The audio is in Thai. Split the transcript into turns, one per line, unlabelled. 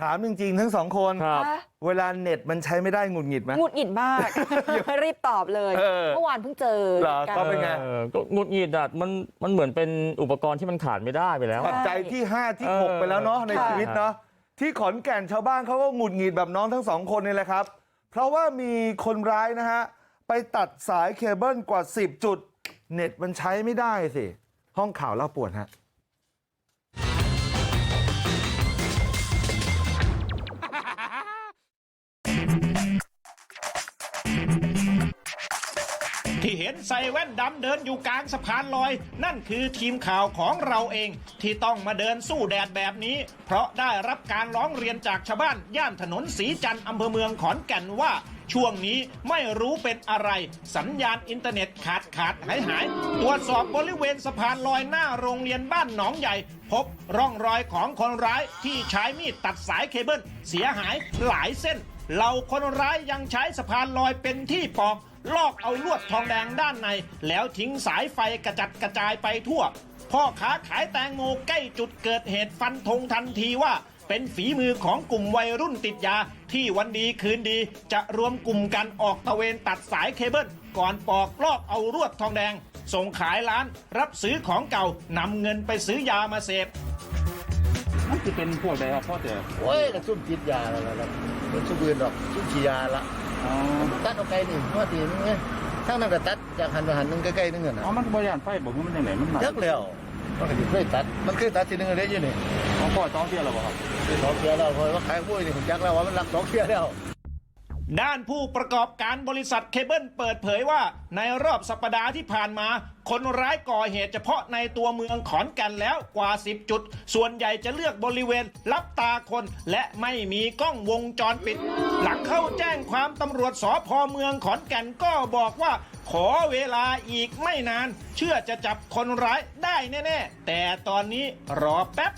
ถามจริงๆทั้งสองคน
ครับ
คะ
เวลาเน็ตมันใช้ไม่ได้หงุดหงิดไหม
หงุดหงิดมากรีบตอบเลย
เออ
เมื่อวานเพิ่งเจอ
เหรอ
กัน
ก็เป็นไง
ออก็หงุดหงิดอะมันมันเหมือนเป็นอุปกรณ์ที่มันขาดไม่ได้ไปแล้ว
ปัจจัยที่ 5 ที่
เออ
6ไปแล้วเนาะใน
ค่ะ
ชีวิตเนาะที่ขอนแก่นชาวบ้านเขาก็หงุดหงิดแบบน้องทั้งสองคนนี่แหละครับ เพราะว่ามีคนร้ายนะฮะไปตัดสายเคเบิลกว่า 10 จุด เน็ตมันใช้ไม่ได้สิห้องข่าวเล่าปวดฮะ
ที่เห็นใส่แว่นดำเดินอยู่กลางสะพานลอย นั่นคือทีมข่าวของเราเอง ที่ต้องมาเดินสู้แดดแบบนี้ เพราะได้รับการร้องเรียนจากชาวบ้าน ย่านถนนสีจันทร์อำเภอเมืองขอนแก่นว่า ช่วงนี้ไม่รู้เป็นอะไร สัญญาณอินเทอร์เน็ตขาดขาดหายหายตรวจสอบบริเวณสะพานลอยหน้าโรงเรียนบ้านหนองใหญ่ พบร่องรอยของคนร้ายที่ใช้มีดตัดสายเคเบิลเสียหายหลายเส้น เหล่าคนร้ายยังใช้สะพานลอยเป็นที่ปอก ลอกเอาลวดทองแดงด้านใน แล้วทิ้งสายไฟกระจัดกระจายไปทั่ว พ่อค้าขายแตงโมใกล้จุดเกิดเหตุฟันธงทันทีว่า เป็นฝีมือของกลุ่มวัยรุ่นติดยา ที่วันดีคืนดี จะรวมกลุ่มกันออกตะเวนตัดสายเคเบิลก่อนปอกลอกเอาลวดทองแดง ส่งขายร้าน รับซื้อของเก่านำเงินไปซื้อยามาเสพ
มันจะเป็นพวกใดครับพ่อแต่
โอ้ยกระซุ่มจิตยาแล้วล่ะมันซุ่มปืนดอกซุ่มฉียาละ
อ๋อ
ตัดเอาไกลนี่พอดีนึงไงทั้งนั้นก็ตัดจากหันไปหันนึงใกล้ๆนึงอะนะ
เอามันบริยานไฟบอกว่ามันยังไงมันหนัก
ยักแล้วมันก็สิเคยตัด มันเคยตัดทีนึงเลยอยู่นี่
เอาพ่อต้องเที่ยวแล้วบ่ครับ
สองเทียแล้วพอว่าขายมุ้ยนี่ผมจักแล้วว่ามันรักสองเทียแล้ว
ด้านผู้ประกอบการบริษัทเคเบิลเปิดเผยว่า ในรอบสัปดาห์ที่ผ่านมา คนร้ายก่อเหตุเฉพาะในตัวเมืองขอนแก่นแล้วกว่า 10 จุด ส่วนใหญ่จะเลือกบริเวณรับตาคน และไม่มีกล้องวงจรปิด หลังเข้าแจ้งความตำรวจสอพเมืองขอนแก่นก็บอกว่า ขอเวลาอีกไม่นาน เชื่อจะจับคนร้ายได้แน่ ๆ แต่ตอนนี้รอแป๊บ